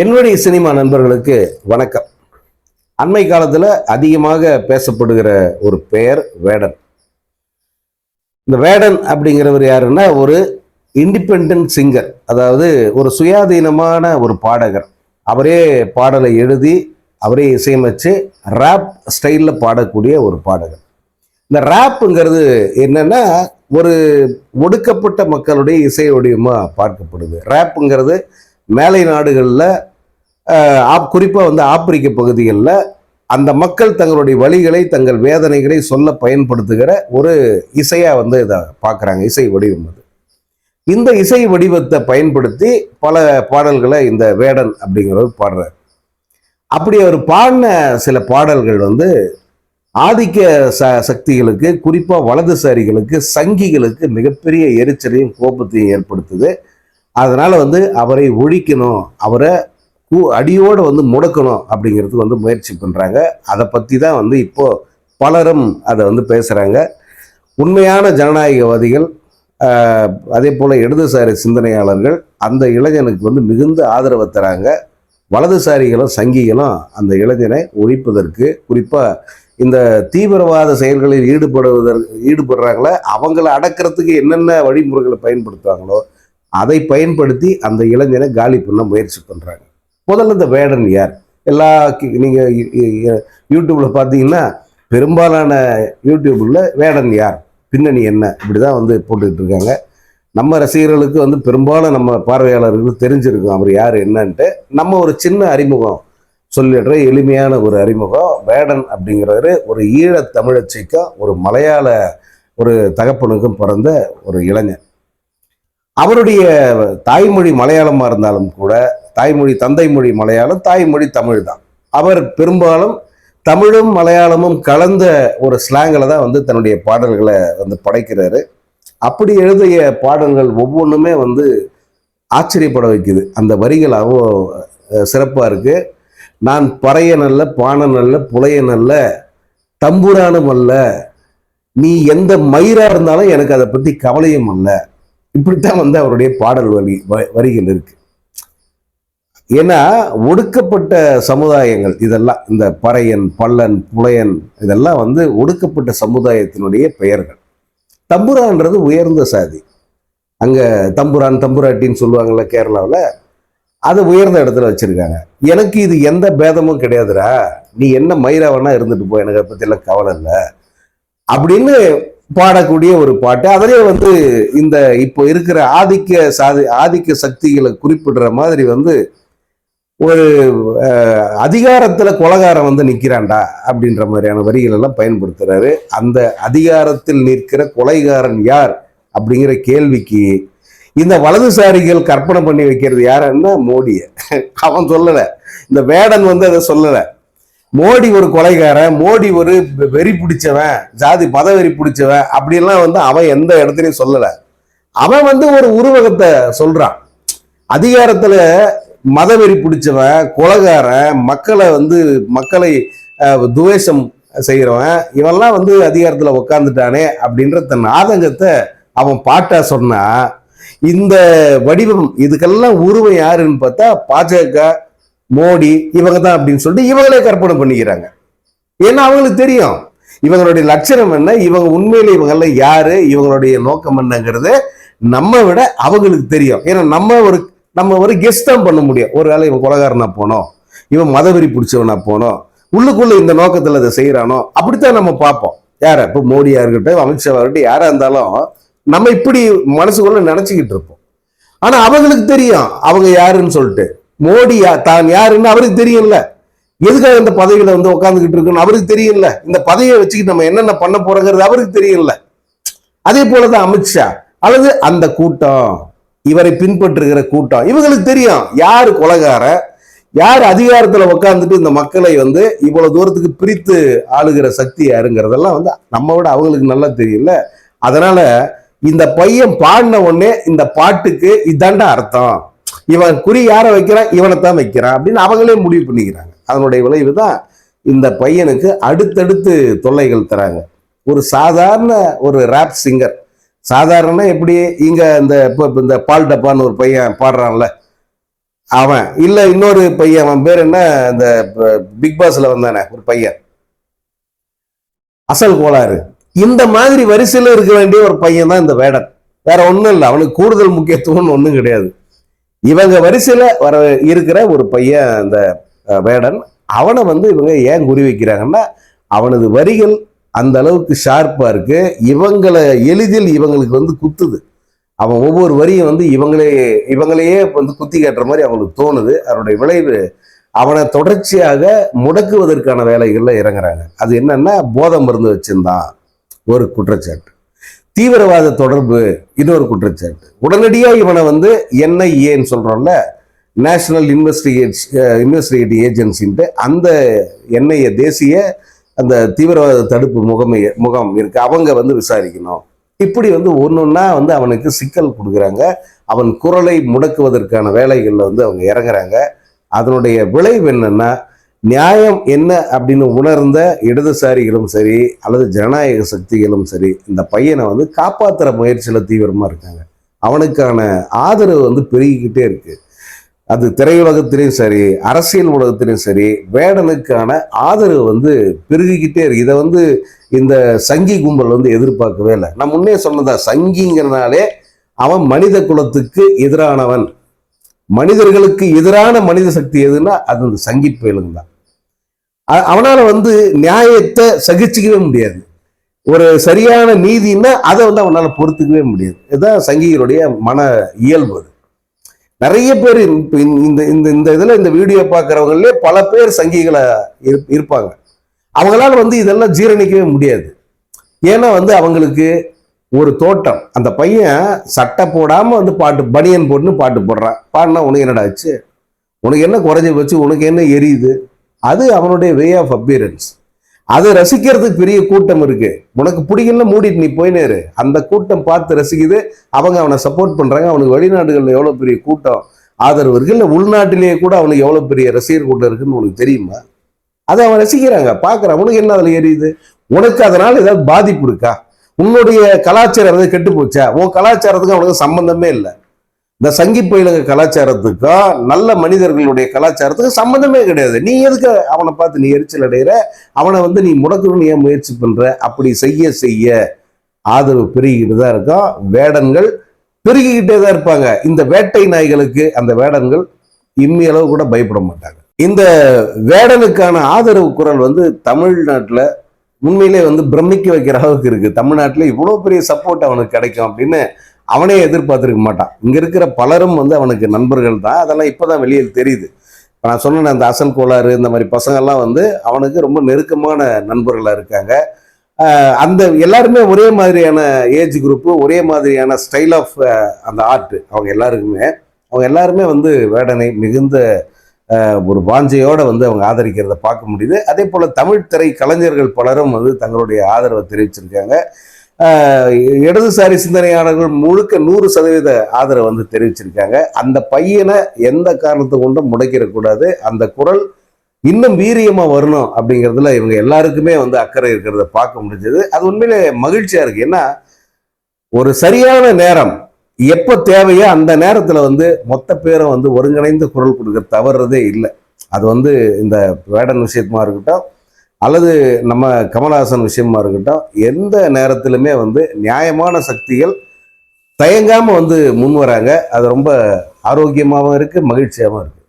என்னுடைய சினிமா நண்பர்களுக்கு வணக்கம். அண்மை காலத்தில் அதிகமாக பேசப்படுகிற ஒரு பெயர் வேடன். இந்த வேடன் அப்படிங்கிறவர் யாருன்னா ஒரு இண்டிபெண்ட் சிங்கர் அதாவது ஒரு சுயாதீனமான ஒரு பாடகர். அவரே பாடலை எழுதி அவரே இசையமைச்சு ரேப் ஸ்டைலில் பாடக்கூடிய ஒரு பாடகர். இந்த ரேப்புங்கிறது என்னன்னா ஒரு ஒடுக்கப்பட்ட மக்களுடைய இசை வடிவமாக பார்க்கப்படுது. ரேப்புங்கிறது மேலை நாடுகளில் குறிப்பாக வந்து ஆப்பிரிக்க பகுதிகளில் அந்த மக்கள் தங்களுடைய வழிகளை தங்கள் வேதனைகளை சொல்ல பயன்படுத்துகிற ஒரு இசையாக வந்து இதை பார்க்குறாங்க இசை வடிவம் அது. இந்த இசை வடிவத்தை பயன்படுத்தி பல பாடல்களை இந்த வேடன் அப்படிங்கிறவர் பாடுறார். அப்படி அவர் பாடின சில பாடல்கள் வந்து ஆதிக்க ச சக்திகளுக்கு குறிப்பாக வலதுசாரிகளுக்கு சங்கிகளுக்கு மிகப்பெரிய எரிச்சலையும் கோபத்தையும் ஏற்படுத்துது. அதனால் வந்து அவரை ஒழிக்கணும் அவரை கூ- வந்து முடக்கணும் அப்படிங்கிறது வந்து முயற்சி பண்ணுறாங்க அதை பற்றி தான் வந்து இப்போது பலரும் அதை வந்து பேசுகிறாங்க உண்மையான ஜனநாயகவாதிகள் அதே போல் இடதுசாரி சிந்தனையாளர்கள் அந்த இளைஞனுக்கு வந்து மிகுந்த ஆதரவை தராங்க. வலதுசாரிகளும் சங்கிகளும் அந்த இளைஞனை ஒழிப்பதற்கு குறிப்பாக இந்த தீவிரவாத செயல்களில் ஈடுபடுவதற்கு ஈடுபடுறாங்களே அவங்கள அடக்கிறதுக்கு என்னென்ன வழிமுறைகளை பயன்படுத்துவாங்களோ அதை பயன்படுத்தி அந்த இளைஞனை காலி பண்ண முயற்சி பண்ணுறாங்க முதல்ல இந்த வேடன் யார்? எல்லா நீங்கள் யூடியூப்பில் பார்த்தீங்கன்னா பெரும்பாலான யூடியூப்பில் வேடன் யார்? பின்னணி என்ன? இப்படி தான் வந்து போட்டுக்கிட்டு இருக்காங்க. நம்ம ரசிகர்களுக்கு வந்து பெரும்பாலும் நம்ம பார்வையாளர்களுக்கு தெரிஞ்சிருக்கும் அவர் யார் என்னன்ட்டு. நம்ம ஒரு சின்ன அறிமுகம் சொல்லிடுற எளிமையான ஒரு அறிமுகம். வேடன் அப்படிங்கிறவர் ஒரு ஈழத் தமிழச்சிக்கும் ஒரு மலையாள ஒரு தகப்பனுக்கும் பிறந்த ஒரு இளைஞன் அவருடைய தாய்மொழி மலையாளமாக இருந்தாலும் கூட தாய்மொழி தந்தை மொழி மலையாளம் தாய்மொழி தமிழ் தான் அவர் பெரும்பாலும் தமிழும் மலையாளமும் கலந்த ஒரு ஸ்லாங்கில் தான் வந்து தன்னுடைய பாடல்களை வந்து படைக்கிறாரு. அப்படி எழுதிய பாடல்கள் ஒவ்வொன்றுமே வந்து ஆச்சரியப்பட வைக்குது. அந்த வரிகள் அவ்வளோ சிறப்பாக இருக்கு. நான் பறைய நல்ல பான நல்ல புலைய நல்ல தம்புரானும் அல்ல. நீ எந்த மயிராக இருந்தாலும் எனக்கு அதை பற்றி கவலையும் அல்ல இப்படித்தான் வந்து அவருடைய பாடல் வரி வ- வரிகள் இருக்கு. ஏன்னா ஒடுக்கப்பட்ட சமுதாயங்கள் இதெல்லாம் இந்த பறையன் பல்லன் புலையன் இதெல்லாம் வந்து ஒடுக்கப்பட்ட சமுதாயத்தினுடைய பெயர்கள். தம்புரான்றது உயர்ந்த சாதி. அங்க தம்புரான் தம்புராட்டின்னு சொல்லுவாங்கள்ல கேரளாவில் அதை உயர்ந்த இடத்துல வச்சிருக்காங்க. எனக்கு இது எந்த பேதமும் கிடையாதுடா. நீ என்ன மயிராவனா இருந்துட்டு போ எனக்கு அதை பற்றியெல்லாம் கவலை இல்லை. அப்படின்னு பாடக்கூடிய ஒரு பாட்டு. அதிலே வந்து இந்த இப்போ இருக்கிற ஆதிக்க சாதி ஆதிக்க சக்திகளை குறிப்பிடுற மாதிரி வந்து ஒரு அதிகாரத்தில் கொலகாரம் வந்து நிற்கிறான்டா அப்படின்ற மாதிரியான வரிகள் எல்லாம் பயன்படுத்துகிறாரு அந்த அதிகாரத்தில் நிற்கிற கொலைகாரன் யார் அப்படிங்கிற கேள்விக்கு இந்த வலதுசாரிகள் கற்பனை பண்ணி வைக்கிறது யாருன்னா மோடியை. அவன் சொல்லலை. இந்த வேடன் வந்து அதை சொல்லலை. மோடி ஒரு கொலைகாரன் மோடி ஒரு வெறி பிடிச்சவன் ஜாதி மத வெறி பிடிச்சவன் அப்படின்லாம் வந்து அவன் எந்த இடத்துலையும் சொல்லலை. அவன் வந்து ஒரு உருவகத்தை சொல்றான். அதிகாரத்துல மதவெறி பிடிச்சவன் கொலகாரன் மக்களை வந்து மக்களை துவேஷம் செய்கிறவன் இவெல்லாம் வந்து அதிகாரத்துல உக்காந்துட்டானே அப்படின்ற தன் ஆதங்கத்தை அவன் பாட்டா சொன்னா இந்த வடிவம் இதுக்கெல்லாம் உருவம் யாருன்னு பார்த்தா பாஜக மோடி இவங்க தான் அப்படின்னு சொல்லிட்டு இவங்களே கற்பனை பண்ணிக்கிறாங்க. ஏன்னா அவங்களுக்கு தெரியும் இவங்களுடைய லட்சணம் என்ன? இவங்க உண்மையில இவங்கள யாரு? இவங்களுடைய நோக்கம் என்னங்கிறது நம்ம விட அவங்களுக்கு தெரியும். ஏன்னா நம்ம ஒரு நம்ம ஒரு கெஸ்ட் தான் பண்ண முடியும். ஒரு வேளை இவன் கொலகாரனா போனோம் இவன் மதவெறி பிடிச்சவனா போனோம் உள்ளுக்குள்ள இந்த நோக்கத்தில் அதை செய்யறானோ அப்படித்தான் நம்ம பார்ப்போம். யார? இப்போ மோடியா இருக்கட்டும் அமித்ஷாவா இருக்கட்டும் யாரா இருந்தாலும் நம்ம இப்படி மனசுக்குள்ள நினைச்சுக்கிட்டு இருப்போம். ஆனா அவங்களுக்கு தெரியும் அவங்க யாருன்னு சொல்லிட்டு. மோடியா தான் யாருன்னு அவருக்கு தெரியும்ல. எதுக்காக இந்த பதவியில வந்து உட்காந்துக்கிட்டு இருக்குன்னு அவருக்கு தெரியும்ல. இந்த பதவியை வச்சுக்கிட்டு நம்ம என்னென்ன பண்ண போறோங்கிறது அவருக்கு தெரியும்ல. அதே போலதான் அமித்ஷா அல்லது அந்த கூட்டம் இவரை பின்பற்றுகிற கூட்டம் இவங்களுக்கு தெரியும் யார் கொலகார யார் அதிகாரத்தில் உட்காந்துட்டு இந்த மக்களை வந்து இவ்வளவு தூரத்துக்கு பிரித்து ஆளுகிற சக்தி யாருங்கிறதெல்லாம் வந்து நம்ம விட அவங்களுக்கு நல்லா தெரியல. அதனால இந்த பையன் பாடின உடனே இந்த பாட்டுக்கு இதாண்டா அர்த்தம். இவன் குறி யாரை வைக்கிறான்? இவனை தான் வைக்கிறான் அப்படின்னு அவங்களே முடிவு பண்ணிக்கிறாங்க. அதனுடைய விளைவு தான் இந்த பையனுக்கு அடுத்தடுத்து தொல்லைகள் தராங்க. ஒரு சாதாரண ஒரு ரேப் சிங்கர் சாதாரண எப்படி? இங்கே இந்த இப்போ இந்த பால் டப்பான்னு ஒரு பையன் பாடுறான்ல. அவன் இல்லை இன்னொரு பையன் அவன் பேர் என்ன? இந்த பிக் பாஸில் வந்தானே ஒரு பையன். அசல் கோளாறு. இந்த மாதிரி வரிசையில் இருக்க வேண்டிய ஒரு பையன் தான் இந்த வேடன். வேற ஒன்றும் இல்லை அவனுக்கு கூடுதல் முக்கியத்துவம்னு ஒன்றும் கிடையாது. இவங்க வரிசையில் வர இருக்கிற ஒரு பையன் அந்த வேடன் அவனை வந்து இவங்க ஏன் குறி வைக்கிறாங்கன்னா அவனது வரிகள் அந்த அளவுக்கு ஷார்ப்பாக இருக்கு. இவங்களை எளிதில் இவங்களுக்கு வந்து குத்துது. அவன் ஒவ்வொரு வரியும் வந்து இவங்களே இவங்களையே வந்து குத்தி காட்டுற மாதிரி அவங்களுக்கு தோணுது. அவனுடைய விளைவு அவனை தொடர்ச்சியாக முடக்குவதற்கான வேலைகளில் இறங்குறாங்க. அது என்னன்னா போதை மருந்து வச்சிருந்தான் ஒரு குற்றச்சாட்டு. தீவிரவாத தொடர்பு இன்னொரு குற்றச்சாட்டு. உடனடியாக இவனை வந்து என்ஐஏன்னு சொல்கிறோம்ல நேஷனல் இன்வெஸ்டிகேட் இன்வெஸ்டிகேட்டிவ் ஏஜென்சின்ட்டு அந்த என்ஐஏ தேசிய அந்த தீவிரவாத தடுப்பு முகமை முகாம் இருக்குது அவங்க வந்து விசாரிக்கணும். இப்படி வந்து ஒன்னொன்னா வந்து அவனுக்கு சிக்கல் கொடுக்குறாங்க. அவன் குரலை முடக்குவதற்கான வேலைகளில் வந்து அவங்க இறங்குறாங்க. அதனுடைய விளைவு என்னென்னா நியாயம் என்ன அப்படின்னு உணர்ந்த இடதுசாரிகளும் சரி அல்லது ஜனநாயக சக்திகளும் சரி இந்த பையனை வந்து காப்பாற்றுற முயற்சியில் தீவிரமாக இருக்காங்க. அவனுக்கான ஆதரவு வந்து பெருகிக்கிட்டே இருக்கு. அது திரையுலகத்திலையும் சரி அரசியல் உலகத்திலையும் சரி வேடனுக்கான ஆதரவு வந்து பெருகிக்கிட்டே இருக்கு. இதை வந்து இந்த சங்கி கும்பல் வந்து எதிர்பார்க்கவே இல்லை. நான் முன்னே சொன்னதா சங்கிங்கிறனாலே அவன் மனித குலத்துக்கு எதிரானவன். மனிதர்களுக்கு எதிரான மனித சக்தி எதுன்னா அது அந்த சங்கி பயலுங்க தான். அவனால் வந்து நியாயத்தை சகிச்சுக்கவே முடியாது. ஒரு சரியான நீதின்னா அதை வந்து அவனால் பொறுத்துக்கவே முடியாது. இதுதான் சங்கிகளுடைய மன இயல்பு அது. நிறைய பேர் இந்த- இந்த இந்த இந்த இந்த வீடியோ பார்க்குறவங்களே பல பேர் சங்கிகளை இரு- இருப்பாங்க. அவங்களால வந்து இதெல்லாம் ஜீரணிக்கவே முடியாது. ஏன்னா வந்து அவங்களுக்கு ஒரு தோட்டம். அந்த பையன் சட்டை போடாமல் வந்து பாட்டு பனியன் போட்டுன்னு பாட்டு போடுறான். பாடினா உனக்கு என்னடா ஆச்சு? உனக்கு என்ன குறைஞ்சி போச்சு? உனக்கு என்ன எரியுது? அது அவனுடைய வே ஆஃப் அப்பியரன்ஸ் அதை ரசிக்கிறதுக்கு பெரிய கூட்டம் இருக்கு. உனக்கு பிடிக்கல மூடிட்டு நீ போயினேரு அந்த கூட்டம் பார்த்து ரசிக்குது. அவங்க அவனை சப்போர்ட் பண்றாங்க. அவனுக்கு வெளிநாடுகளில் எவ்வளவு பெரிய கூட்டம் ஆதரவு இருக்கு. இல்லை உள்நாட்டிலேயே கூட அவனுக்கு எவ்வளவு பெரிய ரசிகர் கூட்டம் இருக்குன்னு உனக்கு தெரியுமா? அதை அவன் ரசிக்கிறாங்க. பார்க்குறான். உனக்கு என்ன அதில் எரியுது உனக்கு அதனால ஏதாவது பாதிப்பு இருக்கா? உன்னுடைய கலாச்சாரம் ஏதாவது கெட்டு போச்சா? உன் கலாச்சாரத்துக்கும் அவனுக்கு சம்பந்தமே இல்லை. இந்த சங்கி பயிலுங்க கலாச்சாரத்துக்கும் நல்ல மனிதர்களுடைய கலாச்சாரத்துக்கும் சம்மந்தமே கிடையாது. நீ எதுக்கு அவனை பார்த்து நீ எரிச்சல் அடைகிற அவனை வந்து நீ முடக்கணும்னு ஏன் முயற்சி பண்ற? அப்படி செய்ய செய்ய ஆதரவு பெருகிக்கிட்டு தான் இருக்கும் வேடன்கள் பெருகிக்கிட்டே தான் இருப்பாங்க. இந்த வேட்டை நாய்களுக்கு அந்த வேடன்கள் இம்மி அளவு கூட பயப்பட மாட்டாங்க. இந்த வேடனுக்கான ஆதரவு குரல் வந்து தமிழ்நாட்டில் உண்மையிலே வந்து பிரமிக்க வைக்கிற அளவுக்கு இருக்கு. தமிழ்நாட்டில் இவ்வளோ பெரிய சப்போர்ட் அவனுக்கு கிடைக்கும் அப்படின்னு அவனே எதிர்பார்த்துருக்க மாட்டான். இங்கே இருக்கிற பலரும் வந்து அவனுக்கு நண்பர்கள் தான். அதெல்லாம் இப்போ தான் வெளியில் தெரியுது. இப்போ நான் சொன்னேன் அந்த அசல் கோளாறு இந்த மாதிரி பசங்கள்லாம் வந்து அவனுக்கு ரொம்ப நெருக்கமான நண்பர்களாக இருக்காங்க. அந்த எல்லாருமே ஒரே மாதிரியான ஏஜ் குரூப்பு ஒரே மாதிரியான ஸ்டைல் ஆஃப் அந்த ஆர்ட் அவங்க எல்லாருக்குமே. அவங்க எல்லாருமே வந்து வேடனை மிகுந்த ஒரு வாஞ்சையோடு வந்து அவங்க ஆதரிக்கிறத பார்க்க முடியுது. அதே போல் தமிழ் திரை கலைஞர்கள் பலரும் வந்து தங்களுடைய ஆதரவை தெரிவிச்சிருக்காங்க. இடதுசாரி சிந்தனையாளர்கள் முழுக்க நூறு சதவீத ஆதரவு வந்து தெரிவிச்சிருக்காங்க. அந்த பையனை எந்த காரணத்தை கொண்டும் முடக்கிடக்கூடாது. அந்த குரல் இன்னும் வீரியமாக வரணும் அப்படிங்கிறதுல இவங்க எல்லாருக்குமே வந்து அக்கறை இருக்கிறத பார்க்க முடிஞ்சது. அது உண்மையிலே மகிழ்ச்சியாக இருக்கு. ஏன்னா ஒரு சரியான நேரம் எப்போ தேவையோ அந்த நேரத்தில் வந்து மொத்த பேரும் வந்து ஒருங்கிணைந்து குரல் கொடுக்க தவறுறதே இல்லை. அது வந்து இந்த வேடன் விஷயமா இருக்கட்டும் அல்லது நம்ம கமல்ஹாசன் விஷயமா இருக்கட்டும் எந்த நேரத்திலுமே வந்து நியாயமான சக்திகள் தயங்காமல் வந்து முன் வராங்க. அது ரொம்ப ஆரோக்கியமாகவும் இருக்குது மகிழ்ச்சியாகவும் இருக்குது